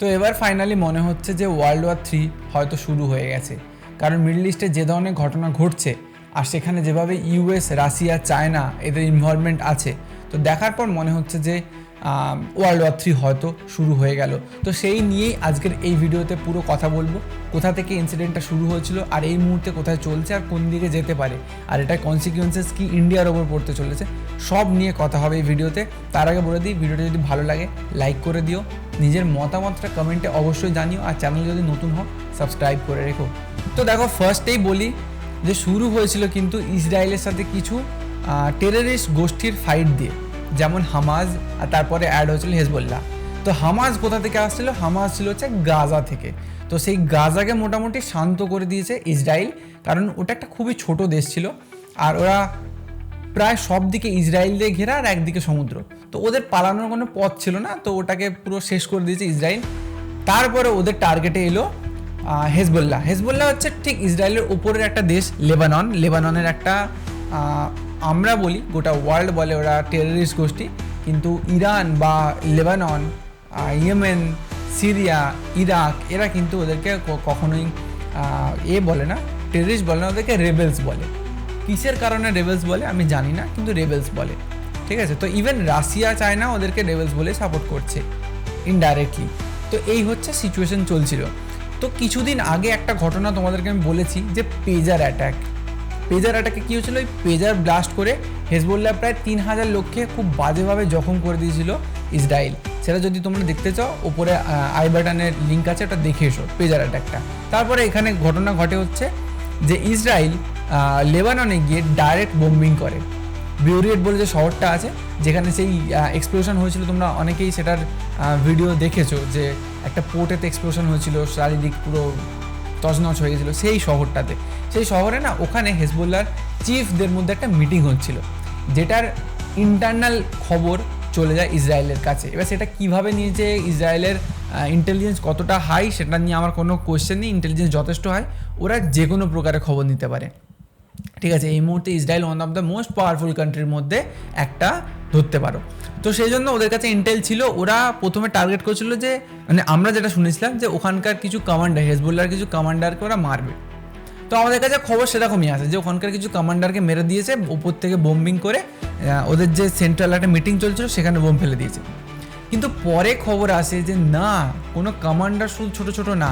তো এবার ফাইনালি মনে হচ্ছে যে ওয়ার্ল্ড ওয়ার থ্রি হয়তো শুরু হয়ে গেছে। কারণ মিডল ইস্টে যে ধরনের ঘটনা ঘটছে, আর সেখানে যেভাবে ইউএস রাশিয়া চায়না এদের ইনভলভমেন্ট আছে, তো দেখার পর মনে হচ্ছে যে ওয়ার্ল্ড ওয়ার থ্রি হয়তো শুরু হয়ে গেল। তো সেই নিয়েই আজকের এই ভিডিওতে পুরো কথা বলব। কোথা থেকে ইনসিডেন্টটা শুরু হয়েছিল আর এই মুহূর্তে কোথায় চলছে আর কোন দিকে যেতে পারে আর এটা কনসিকুয়েন্সেস কি ইন্ডিয়ার ওপর পড়তে চলেছে, সব নিয়ে কথা হবে এই ভিডিওতে। তার আগে বলে দিই, ভিডিওটা যদি ভালো লাগে লাইক করে দিও। নিজের মতামতটা কমেন্টে অবশ্যই জানিও আর চ্যানেল যদি নতুন হও সাবস্ক্রাইব করে রেখো। তো দেখো ফার্স্টেই বলি যে শুরু হয়েছিল কিন্তু ইসরায়েলের সাথে কিছু টেররিস্ট গোষ্ঠীর ফাইট দিয়ে। যেমন হামাজ, আর তারপরে অ্যাড হয়েছিল হেজবুল্লাহ। তো হামাজ কোথা থেকে আসছিল? হামাজ ছিল হচ্ছে গাজা থেকে। তো সেই গাজাকে মোটামুটি শান্ত করে দিয়েছে ইসরায়েল কারণ ওটা একটা খুবই ছোট দেশ ছিল। আর ওরা প্রায় সব দিকে ইসরায়েল দিয়ে ঘেরা আর একদিকে সমুদ্র। তো ওদের পালানোর কোনো পথ ছিল না, তো ওটাকে পুরো শেষ করে দিয়েছে ইসরায়েল তারপরে ওদের টার্গেটে এলো হেজবুল্লাহ। হেজবুল্লাহ হচ্ছে ঠিক ইসরায়েলের উপরের একটা দেশ, লেবানন। লেবাননের একটা আমরা বলি, গোটা ওয়ার্ল্ড বলে ওরা টেররিস্ট গোষ্ঠী, কিন্তু ইরান বা লেবানন ইয়েমেন, সিরিয়া, ইরাক, এরা কিন্তু ওদেরকে কখনোই এ বলে না টেররিস্ট বলে না, ওদেরকে রেবেলস বলে। কিসের কারণে রেবেলস বলে আমি জানি না, কিন্তু রেবেলস বলে। ঠিক আছে? তো ইভেন রাশিয়া, চায়না ওদেরকে রেবেলস বলে সাপোর্ট করছে ইনডাইরেক্টলি তো এই হচ্ছে সিচুয়েশন চলছিল। তো কিছুদিন আগে একটা ঘটনা তোমাদেরকে আমি বলেছি যে পেজার অ্যাটাক পেজার অ্যাটাকে কী হয়েছিল? ওই পেজার ব্লাস্ট করে হেজবুল্লাহ প্রায় তিন হাজার লোককে খুব বাজেভাবে জখম করে দিয়েছিল ইসরায়েল। সেটা যদি তোমরা দেখতে চাও, ওপরে আই বাটনের লিঙ্ক আছে, ওটা দেখে এসো পেজার অ্যাটাকটা তারপরে এখানে ঘটনা ঘটে হচ্ছে যে ইসরায়েল লেবাননে গিয়ে ডাইরেক্ট বোম্বিং করে। বিউরিয়েট বলে যে শহরটা আছে, যেখানে সেই এক্সপ্লোশন হয়েছিল, তোমরা অনেকেই সেটার ভিডিও দেখেছ যে একটা পোর্টেতে এক্সপ্লোশন হয়েছিল, চারিদিক পুরো তছনছ হয়ে গেছিল সেই শহরটাতে। সেই শহরে না ওখানে হেজবুল্লার চিফদের মধ্যে একটা মিটিং হচ্ছিল, যেটার ইন্টারনাল খবর চলে যায় ইসরায়েলের কাছে। এবার সেটা কীভাবে নিয়েছে ইসরায়েলের ইন্টেলিজেন্স কতটা হাই সেটা নিয়ে আমার কোনো কোয়েশ্চেন নেই ইন্টেলিজেন্স যথেষ্ট হয় ওরা যে কোনো প্রকারের খবর নিতে পারে। ঠিক আছে, এই মুহূর্তে Israel one of the most powerful কান্ট্রির মধ্যে একটা ধরতে পারো। তো সেই জন্য ওদের কাছে ইন্টেল ছিল, ওরা প্রথমে টার্গেট করেছিল যে মানে আমরা যেটা শুনেছিলাম যে ওখানকার কিছু কমান্ডার হেজবুল্লার কিছু কমান্ডারকে ওরা মারবে। তো আমাদের কাছে খবর সেরকমই আছে যে ওখানকার কিছু কমান্ডারকে মেরে দিয়েছে উপর থেকে বোম্বিং করে ওদের যে সেন্ট্রাল একটা মিটিং চলছিল, সেখানে বোম ফেলে দিয়েছে। কিন্তু পরে খবর আসে যে না, কোনো কমান্ডার শুধু ছোট ছোট না,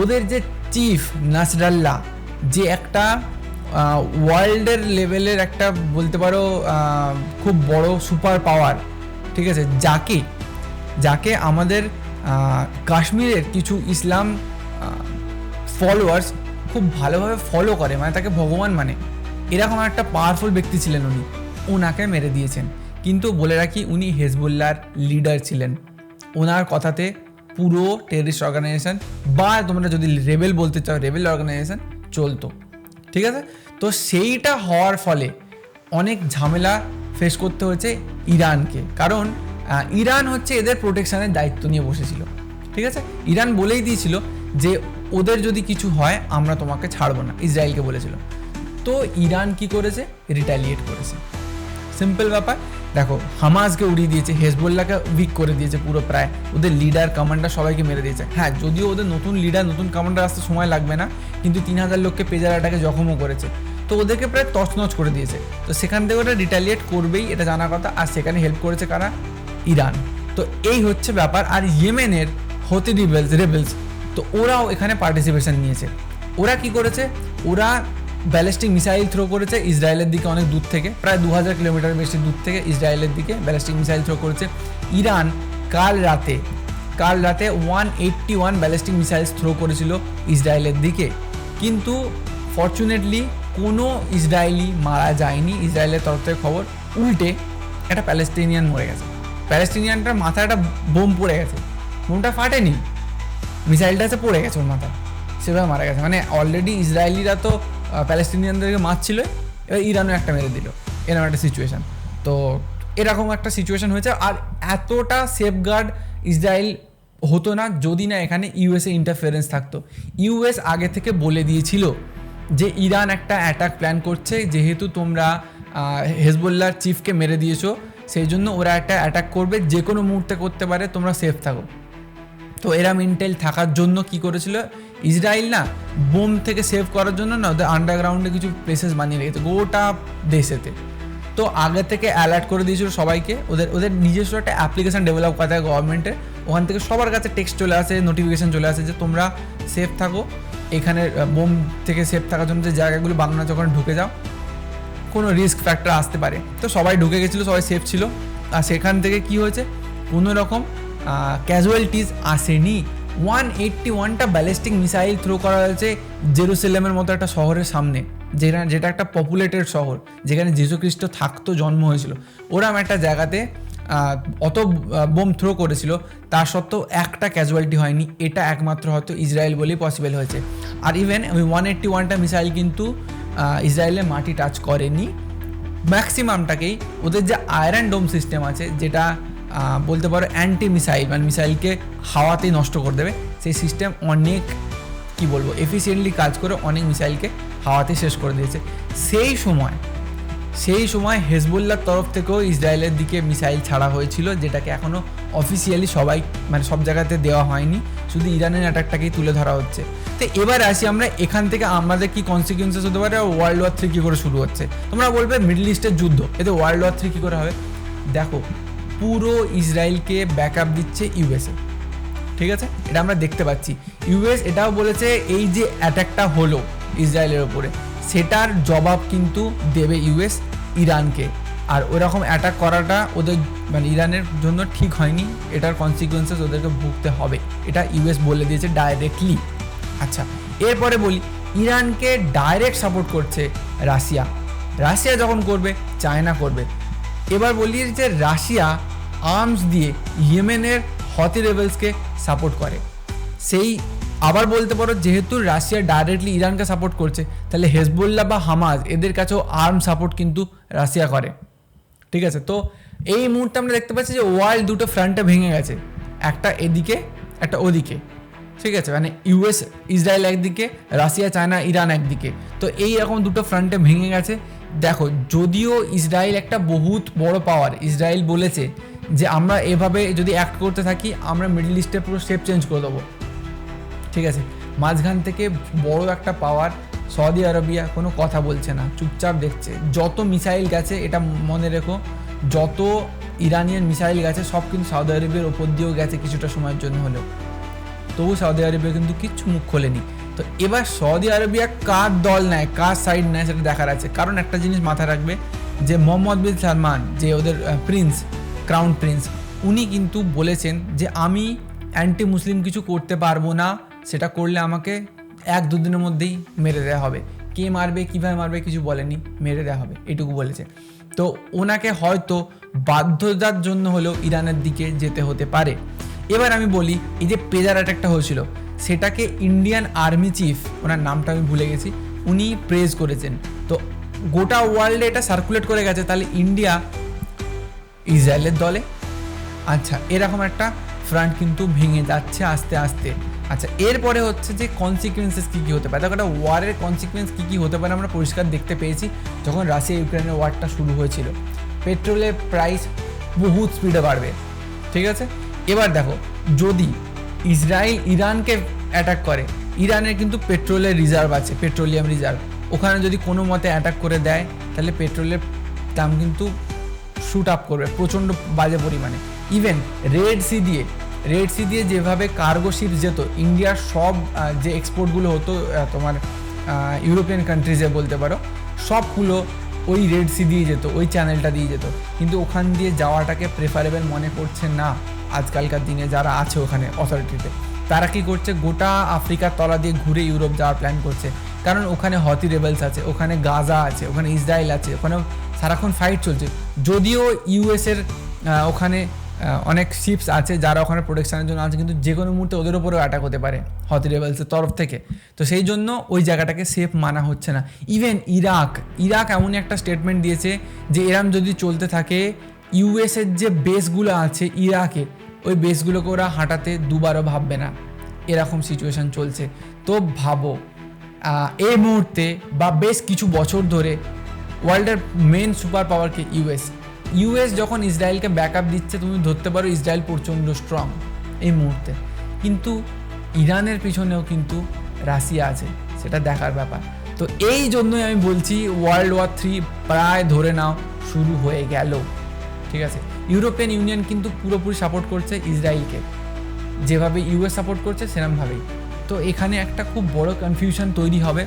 ওদের যে চিফ নাসরাল্লাহ যে একটা ওয়ার্ল্ডের লেভেলের একটা বলতে পারো খুব বড় সুপার পাওয়ার ঠিক আছে? যাকে যাকে আমাদের কাশ্মীরের কিছু ইসলাম ফলোয়ার্স খুব ভালোভাবে ফলো করে মানে তাকে ভগবান মানে। এরকম একটা পাওয়ারফুল ব্যক্তি ছিলেন উনি। ওনাকে মেরে দিয়েছেন। কিন্তু বলে রাখি, উনি হেজবুল্লার লিডার ছিলেন। ওনার কথাতে পুরো টেরিস্ট অর্গানাইজেশন বা তোমরা যদি রেবেল বলতে চাও রেবেল অর্গানাইজেশন চলতো। ঠিক আছে? তো সেইটা হওয়ার ফলে অনেক ঝামেলা ফেস করতে হয়েছে ইরানকে। কারণ ইরান হচ্ছে এদের প্রোটেকশানের দায়িত্ব নিয়ে বসেছিল। ঠিক আছে? ইরান বলেই দিয়েছিল যে, ওদের যদি কিছু হয়, আমরা তোমাকে ছাড়বো না। ইসরায়েলকে বলেছিল। তো ইরান কি করেছে? রিটালিয়েট করেছে। সিম্পল ব্যাপার। দেখো হামাজকে উড়িয়ে দিয়েছে, হেজবুল্লাহকে উইক করে দিয়েছে পুরো প্রায়। ওদের লিডার কমান্ডার সবাইকে মেরে দিয়েছে। হ্যাঁ যদিও ওদের নতুন লিডার নতুন কমান্ডার আসতে সময় লাগবে না, কিন্তু তিন হাজার লোককে পেজারাটাকে জখমও করেছে। তো ওদেরকে প্রায় তছনছ করে দিয়েছে। তো সেখান থেকে ওরা রিটালিয়েট করবেই, এটা জানার কথা। আর সেখানে হেল্প করেছে কারা? ইরান। তো এই হচ্ছে ব্যাপার। আর ইয়েমেনের হতে রিবেলস রেবেলস তো ওরাও এখানে পার্টিসিপেশন নিয়েছে। ওরা কি করেছে? ওরা ব্যালিস্টিক মিসাইল থ্রো করেছে ইসরায়েলের দিকে অনেক দূর থেকে। প্রায় দু হাজার কিলোমিটার বেশি দূর থেকে ইসরায়েলের দিকে ব্যালিস্টিক মিসাইল থ্রো করেছে ইরান। কাল রাতে কাল রাতে one eighty one ballistic missile throw করেছিল ইসরায়েলের দিকে। কিন্তু ফর্চুনেটলি কোনো ইসরায়েলি মারা যায়নি। ইসরায়েলের তরফ থেকে খবর উল্টে একটা প্যালেস্টিনিয়ান মরে গেছে। প্যালেস্টিনিয়ানটার মাথায় একটা বোম পড়ে গেছে। বোমটা ফাটেনি। মিসাইলটা এসে পড়ে গেছে ওর মাথায়। সেভাবে মারা গেছে। মানে অলরেডি ইসরায়েলিরা তো আহ, প্যালেস্টিনিয়ানদেরকে মারছিল এবার ইরানও একটা মেরে দিল। এরকম একটা সিচুয়েশন তো এরকম একটা সিচুয়েশন হয়েছে। আর এতটা সেফগার্ড ইসরায়েল হতো না যদি না এখানে ইউএসএ ইন্টারফারেন্স থাকতো। ইউএস আগে থেকে বলে দিয়েছিল যে ইরান একটা অ্যাটাক প্ল্যান করছে যেহেতু তোমরা হেজবুল্লার চিফকে মেরে দিয়েছ সেই জন্য ওরা একটা অ্যাটাক করবে যে কোনো মুহূর্তে করতে পারে তোমরা সেফ থাকো। তো এরা ইন্টেল থাকার জন্য কি করেছিল? ইসরায়েল না বোম থেকে সেভ করার জন্য না, ওদের আন্ডারগ্রাউন্ডে কিছু প্লেসেস বানিয়ে রেখেছে, গোটা দেশেতে। তো আগে থেকে অ্যালার্ট করে দিয়েছিল সবাইকে, ওদের ওদের নিজস্ব একটা অ্যাপ্লিকেশান ডেভেলপ করা হয় গভর্নমেন্টের ওখান থেকে সবার কাছে টেক্সট চলে আসে নোটিফিকেশান চলে আসে যে তোমরা সেফ থাকো, এখানে বোম থেকে সেফ থাকার জন্য যে জায়গাগুলো বানানো যখন ঢুকে যাও। কোনো রিস্ক ফ্যাক্টর আসতে পারে। তো সবাই ঢুকে গেছিল, সবাই সেফ ছিল। আর সেখান থেকে কি হয়েছে? কোনো রকম ক্যাজুয়ালিটিস আসেনি। ওয়ান এইট্টি ওয়ানটা ব্যালিস্টিক মিসাইল থ্রো করা হয়েছে জেরুসালেমের মতো একটা শহরের সামনে যেটা যেটা একটা পপুলেটেড শহর যেখানে যীশুখ্রিস্ট থাকতো জন্ম হয়েছিল। ওরম একটা জায়গাতে অত বোম থ্রো করেছিল তার সত্ত্বেও একটা ক্যাজুয়ালিটি হয়নি। এটা একমাত্র হয়তো ইসরায়েল বলেই পসিবল হয়েছে। আর ইভেন ওই ওয়ান এইট্টি ওয়ানটা মিসাইল কিন্তু আহ, ইসরায়েলে মাটি টাচ করেনি। ম্যাক্সিমামটাকেই ওদের যে আয়রন ডোম সিস্টেম আছে যেটা বলতে পারো অ্যান্টি মিসাইল মানে মিসাইলকে হাওয়াতেই নষ্ট করে দেবে। সেই সিস্টেম অনেক, কি বলব এফিসিয়েন্টলি কাজ করে অনেক মিসাইলকে হাওয়াতে শেষ করে দিয়েছে। সেই সময় সেই সময় হেজবুল্লার তরফ থেকেও ইসরায়েলের দিকে মিসাইল ছাড়া হয়েছিল, যেটাকে এখনও অফিসিয়ালি সবাই মানে সব জায়গাতে দেওয়া হয়নি। শুধু ইরানের অ্যাটাকটাকেই তুলে ধরা হচ্ছে। তো এবার আসি আমরা এখান থেকে আমাদের কি কনসিকুয়েন্সেস হতে পারে ওয়ার্ল্ড ওয়ার থ্রি কী করে শুরু হচ্ছে? তোমরা বলবে মিডল ইস্টের যুদ্ধ, এতে ওয়ার্ল্ড ওয়ার থ্রি কী করে হবে? দেখো পুরো ইসরায়েলকে ব্যাকআপ দিচ্ছে ইউএসএ ঠিক আছে? এটা আমরা দেখতে পাচ্ছি। ইউএস এটাও বলেছে এই যে অ্যাটাকটা হলো ইসরায়েলের ওপরে সেটার জবাব কিন্তু দেবে ইউএস ইরানকে। আর ওরকম অ্যাটাক করাটা ওদের মানে ইরানের জন্য ঠিক হয়নি। এটার কনসিকুয়েন্সেস ওদেরকে ভুগতে হবে। এটা ইউএস বলে দিয়েছে ডাইরেক্টলি আচ্ছা এরপরে বলি, ইরানকে ডাইরেক্ট সাপোর্ট করছে রাশিয়া। রাশিয়া যখন করবে, চায়না করবে। এবার বলি যে রাশিয়া আর্মস দিয়ে ইয়েমেনের হতি রেবেলসকে সাপোর্ট করে। সেই আবার বলতে পারো, যেহেতু রাশিয়া ডাইরেক্টলি ইরানকে সাপোর্ট করছে, তাহলে হেজবুল্লাহ বা হামাজ এদের কাছেও আর্ম সাপোর্ট কিন্তু রাশিয়া করে। ঠিক আছে? তো এই মুহূর্তে আমরা দেখতে পাচ্ছি যে ওয়ার্ল্ড দুটো ফ্রন্টে ভেঙে গেছে। একটা এদিকে, একটা ওদিকে। ঠিক আছে? মানে ইউএস ইসরায়েল একদিকে রাশিয়া চায়না ইরান একদিকে। তো এই রকম দুটো ফ্রন্টে ভেঙে গেছে। দেখো, যদিও ইসরায়েল একটা বহুত বড় পাওয়ার ইসরায়েল বলেছে যে আমরা এভাবে যদি অ্যাক্ট করতে থাকি, আমরা মিডল ইস্টে পুরো শেপ চেঞ্জ করে দেবো। ঠিক আছে? মাঝখান থেকে বড় একটা পাওয়ার সৌদি আরবিয়া কোনো কথা বলছে না, চুপচাপ দেখছে। যত মিসাইল গেছে, এটা মনে রেখো, যত ইরানিয়ান মিসাইল গেছে, সব কিন্তু সৌদি আরবের ওপর দিয়েও গেছে কিছুটা সময়ের জন্য হলেও। তবু সৌদি আরবিয়া কিন্তু কিচ্ছু মুখ খোলেনি। তো এবার সৌদি আরবিয়া কার দল নেয়, কার সাইড নেয়, সেটা দেখার আছে। কারণ একটা জিনিস মাথায় রাখবে যে মোহাম্মদ বিন সালমান, যে ওদের প্রিন্স ক্রাউন প্রিন্স উনি কিন্তু বলেছেন যে, আমি অ্যান্টি মুসলিম কিছু করতে পারব না। সেটা করলে আমাকে এক দুদিনের মধ্যেই মেরে দেওয়া হবে। কে মারবে, কীভাবে মারবে কিছু বলেনি, মেরে দেওয়া হবে। এটুকু বলেছে। তো ওনাকে হয়তো বাধ্যতার জন্য হলেও ইরানের দিকে যেতে হতে পারে। এবার আমি বলি, এই যে পেজার অ্যাটাকটা হয়েছিল, সেটাকে ইন্ডিয়ান আর্মি চিফ ওনার নামটা আমি ভুলে গেছি, উনি প্রেজ করেছেন। তো গোটা ওয়ার্ল্ডে এটা সার্কুলেট করে গেছে, তাহলে ইন্ডিয়া ইসরায়েলের দলে। আচ্ছা এরকম একটা ফ্রন্ট কিন্তু ভেঙে যাচ্ছে আস্তে আস্তে। আচ্ছা এরপরে হচ্ছে যে কনসিকুয়েন্সেস কী কী হতে পারে? দেখো, একটা ওয়ারের কনসিকুয়েন্স কী কী হতে পারে আমরা পরিষ্কার দেখতে পেয়েছি যখন রাশিয়া ইউক্রেনের ওয়ারটা শুরু হয়েছিল। পেট্রোলের প্রাইস বহুত স্পিডে বাড়বে, ঠিক আছে? এবার দেখো, যদি ইসরায়েল ইরানকে অ্যাটাক করে, ইরানের কিন্তু পেট্রোলের রিজার্ভ আছে পেট্রোলিয়াম রিজার্ভ ওখানে যদি কোনো মতে অ্যাটাক করে দেয়, তাহলে পেট্রোলের দাম কিন্তু শুট আপ করবে প্রচণ্ড বাজে পরিমাণে। ইভেন রেড সি দিয়ে রেড সি দিয়ে যেভাবে কার্গো শিপ যেত ইন্ডিয়ার সব যে এক্সপোর্টগুলো হতো তোমার ইউরোপিয়ান কান্ট্রিজে বলতে পারো, সবগুলো ওই রেড সি দিয়ে যেত, ওই চ্যানেলটা দিয়ে যেত। কিন্তু ওখান দিয়ে যাওয়াটাকে প্রেফারেবল মনে করছে না আজকালকার দিনে যারা আছে ওখানে অথরিটিতে তারা কি করছে, গোটা আফ্রিকার তলা দিয়ে ঘুরে ইউরোপ যাওয়ার প্ল্যান করছে। কারণ ওখানে হতি রেবেলস আছে, ওখানে গাজা আছে, ওখানে ইসরায়েল আছে ওখানে সারাক্ষণ ফাইট চলছে। যদিও ইউএসের ওখানে অনেক শিপস আছে যারা ওখানে প্রোটেকশনের জন্য আছে, কিন্তু যে কোনো মুহূর্তে ওদের উপরেও অ্যাটাক হতে পারে হতি রেবেলসের তরফ থেকে। তো সেই জন্য ওই জায়গাটাকে সেফ মানা হচ্ছে না। ইভেন ইরাক ইরাক এমনই একটা স্টেটমেন্ট দিয়েছে যে এরম যদি চলতে থাকে ইউএসের যে বেসগুলো আছে ইরাকে ওই বেসগুলোকে ওরা হাঁটাতে দুবারও ভাববে না। এরকম সিচুয়েশন চলছে। তো ভাবো এই মুহূর্তে বা বেশ কিছু বছর ধরে ওয়ার্ল্ডের মেন সুপার পাওয়ারকে ইউএস ইউএস যখন ইসরায়েলকে ব্যাকআপ দিচ্ছে, তুমি ধরতে পারো ইসরায়েল প্রচণ্ড স্ট্রং এই মুহূর্তে। কিন্তু ইরানের পিছনেও কিন্তু রাশিয়া আছে, সেটা দেখার ব্যাপার। তো এই জন্যই আমি বলছি ওয়ার্ল্ড ওয়ার থ্রি প্রায় ধরে নাও, শুরু হয়ে গেল। ঠিক আছে? ইউরোপিয়ান ইউনিয়ন কিন্তু পুরোপুরি সাপোর্ট করছে ইসরায়েলকে। যেভাবে ইউএস সাপোর্ট করছে সেরকমভাবেই তো এখানে একটা খুব বড় কনফিউশন তৈরি হবে।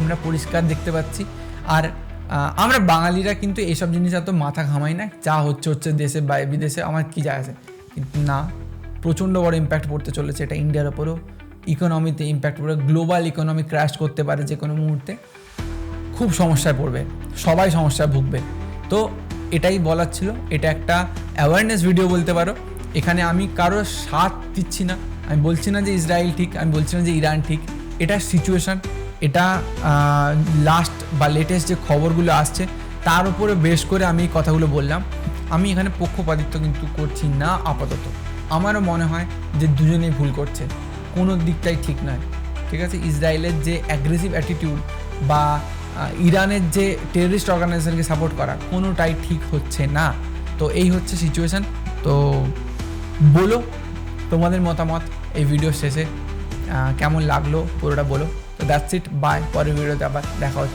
আমরা পরিষ্কার দেখতে পাচ্ছি। আর আমরা বাঙালিরা কিন্তু এইসব জিনিস এত মাথা ঘামাই না, যা হচ্ছে হচ্ছে দেশে বা বিদেশে, আমার কী যায় আছে। কিন্তু না, প্রচণ্ড বড় ইম্প্যাক্ট পড়তে চলেছে এটা ইন্ডিয়ার ওপরও। ইকোনমিতে ইম্প্যাক্ট পড়বে গ্লোবাল ইকোনমি ক্র্যাশ করতে পারে যে কোনো মুহূর্তে। খুব সমস্যায় পড়বে, সবাই সমস্যায় ভুগবে। তো এটাই বলার ছিল, এটা একটা অ্যাওয়ারনেস ভিডিও বলতে পারো। এখানে আমি কারও সাথ দিচ্ছি না, আমি বলছি না যে ইসরায়েল ঠিক, আমি বলছি না যে ইরান ঠিক। এটা সিচুয়েশান এটা লাস্ট লেটেস্ট যে খবরগুলো আসছে, তার উপরে বেশ করে আমি এই কথাগুলো বললাম। আমি এখানে পক্ষপাতিত্ব কিন্তু করছি না, আপাতত। আমারও মনে হয় যে দুজনেই ভুল করছে। কোনো দিকটাই ঠিক নয়। ঠিক আছে? ইসরায়েলের যে অ্যাগ্রেসিভ অ্যাটিটিউড বা ইরানের যে টেররিস্ট অর্গানাইজেশনকে সাপোর্ট করা, কোনোটাই ঠিক হচ্ছে না। তো এই হচ্ছে সিচুয়েশান তো বলো, তোমাদের মতামত এই ভিডিও শেষে। কেমন লাগল? পুরোটা বলো। তো দ্যাটস ইট বাই পরের ভিডিওতে আবার দেখা হচ্ছে।